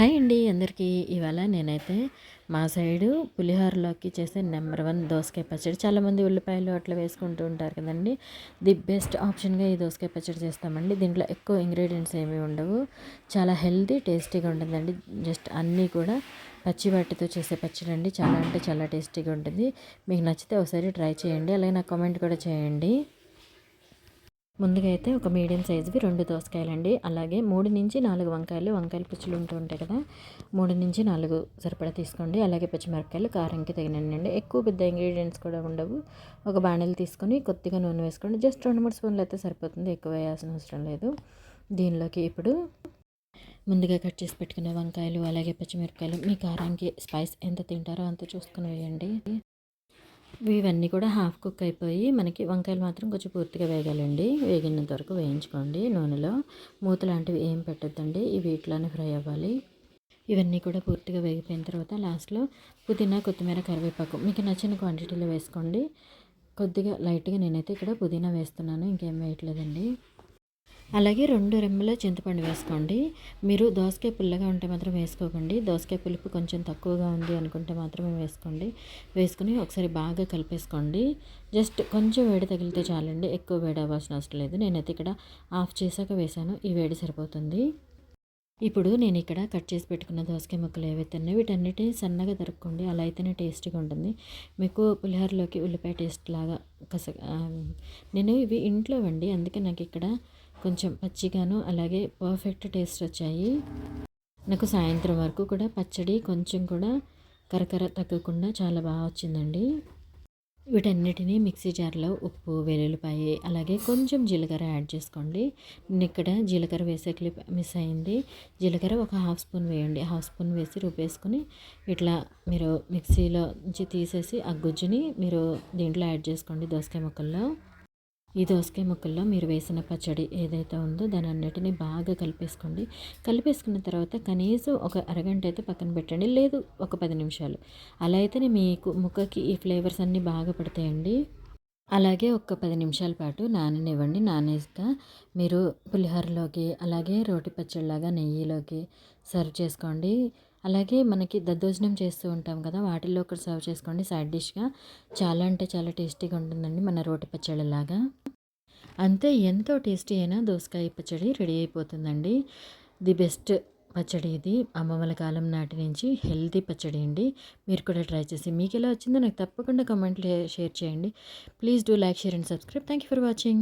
Hi అండి అందరికీ. ఇవాళ నేనైతే మా సైడు పులిహోరలోకి చేసే నెంబర్ వన్ దోసకాయ పచ్చడి. చాలామంది ఉల్లిపాయలు అట్లా వేసుకుంటూ ఉంటారు కదండి. ది బెస్ట్ ఆప్షన్గా ఈ దోసకాయ పచ్చడి చేస్తామండి. దీంట్లో ఎక్కువ ఇంగ్రీడియంట్స్ ఏమీ ఉండవు. చాలా హెల్తీ టేస్టీగా ఉంటుందండి. జస్ట్ అన్నీ కూడా పచ్చి వాటితో చేసే పచ్చడి అండి. చాలా అంటే చాలా టేస్టీగా ఉంటుంది. మీకు నచ్చితే ఒకసారి ట్రై చేయండి. అలాగే నాకు కామెంట్ కూడా చేయండి. ముందుగా అయితే ఒక మీడియం సైజువి రెండు దోసకాయలండి. అలాగే మూడు నుంచి నాలుగు వంకాయలు వంకాయలు పుచ్చులు ఉంటూ ఉంటాయి కదా. మూడు నుంచి నాలుగు సరిపడా తీసుకోండి. అలాగే పచ్చిమిరపకాయలు కారంకి తగినండి ఎక్కువ పెద్ద ఇంగ్రీడియంట్స్ కూడా ఉండవు. ఒక బాణలు తీసుకొని కొద్దిగా నూనె వేసుకోండి. జస్ట్ రెండు మూడు స్పూన్లు అయితే సరిపోతుంది. ఎక్కువ వేయాల్సిన అవసరం లేదు. దీనిలోకి ఇప్పుడు ముందుగా కట్ చేసి పెట్టుకున్న వంకాయలు అలాగే పచ్చిమిరపకాయలు మీ కారానికి స్పైస్ ఎంత తింటారో అంత చూసుకుని వేయండి. ఇవన్నీ కూడా హాఫ్ కుక్ అయిపోయి మనకి వంకాయలు మాత్రం కొంచెం పూర్తిగా వేగాలండి. వేగినంత వరకు వేయించుకోండి. నూనెలో మూత లాంటివి ఏం పెట్టద్దండి. ఇవి ఇట్లానే ఫ్రై అవ్వాలి. ఇవన్నీ కూడా పూర్తిగా వేగిపోయిన తర్వాత లాస్ట్లో పుదీనా కొత్తిమీర కరివేపాకు మీకు నచ్చిన క్వాంటిటీలో వేసుకోండి. కొద్దిగా లైట్గా నేనైతే ఇక్కడ పుదీనా వేస్తున్నాను. ఇంకేం వేయట్లేదండి. అలాగే రెండు రెమ్మల చింతపండు వేసుకోండి. మీరు దోసకాయ పుల్లగా ఉంటే మాత్రం వేసుకోకండి. దోసకాయ పులుపు కొంచెం తక్కువగా ఉంది అనుకుంటే మాత్రమే వేసుకోండి. వేసుకుని ఒకసారి బాగా కలిపేసుకోండి. జస్ట్ కొంచెం వేడి తగిలితే చాలండి. ఎక్కువ వేడి అవ్వాల్సిన అవసరం లేదు. నేనైతే ఇక్కడ ఆఫ్ చేశాక వేసాను ఈ వేడి సరిపోతుంది. ఇప్పుడు నేను ఇక్కడ కట్ చేసి పెట్టుకున్న దోసకాయ ముక్కలు ఏవైతే ఉన్నాయో వీటన్నిటిని సన్నగా దొరుకుకోండి అలా అయితేనే టేస్టీగా ఉంటుంది. మీకు పులిహోరలోకి ఉల్లిపాయ టేస్ట్ లాగా కస నేను ఇవి ఇంట్లో వండి అందుకే నాకు ఇక్కడ కొంచెం పచ్చిగాను అలాగే పర్ఫెక్ట్ టేస్ట్ వచ్చాయి. నాకు సాయంత్రం వరకు కూడా పచ్చడి కొంచెం కూడా కరకర తగ్గకుండా చాలా బాగా వచ్చిందండి. వీటన్నిటిని మిక్సీ జార్లో ఉప్పు వెల్లుల్లిపాయ అలాగే కొంచెం జీలకర్ర యాడ్ చేసుకోండి. నేను ఇక్కడ జీలకర్ర వేసే క్లిప్ మిస్ అయింది. జీలకర్ర ఒక హాఫ్ స్పూన్ వేయండి. హాఫ్ స్పూన్ వేసి రూపేసుకుని ఇట్లా మీరు మిక్సీలో నుంచి తీసేసి ఆ గుజ్జుని మీరు దీంట్లో యాడ్ చేసుకోండి దోసకాయ ముక్కల్లో. ఈ దోసకాయ ముక్కల్లో మీరు వేసిన పచ్చడి ఏదైతే ఉందో దాని అన్నిటిని బాగా కలిపేసుకోండి. కలిపేసుకున్న తర్వాత కనీసం ఒక అరగంట అయితే పక్కన పెట్టండి. లేదు ఒక పది నిమిషాలు. అలా అయితేనే మీకు ముక్కకి ఈ ఫ్లేవర్స్ అన్నీ బాగా పడతాయండి. అలాగే ఒక పది నిమిషాల పాటు నాననివ్వండి. నానేక మీరు పులిహోరలోకి అలాగే రోటి పచ్చడిలాగా నెయ్యిలోకి సర్వ్ చేసుకోండి. అలాగే మనకి దద్దోజనం చేస్తూ ఉంటాం కదా వాటిల్లో ఒకటి సర్వ్ చేసుకోండి. సైడ్ డిష్గా చాలా అంటే చాలా టేస్టీగా ఉంటుందండి మన రోటి పచ్చడిలాగా అంతే ఎంతో టేస్టీ అయినా దోసకాయ పచ్చడి రెడీ అయిపోతుందండి. ది బెస్ట్ పచ్చడి ఇది. అమ్మమ్మల కాలం నాటి నుంచి హెల్తీ పచ్చడి అండి. మీరు కూడా ట్రై చేసి మీకు ఎలా వచ్చిందో నాకు తప్పకుండా కమెంట్లు షేర్ చేయండి. Please do like share and subscribe. Thank you for watching.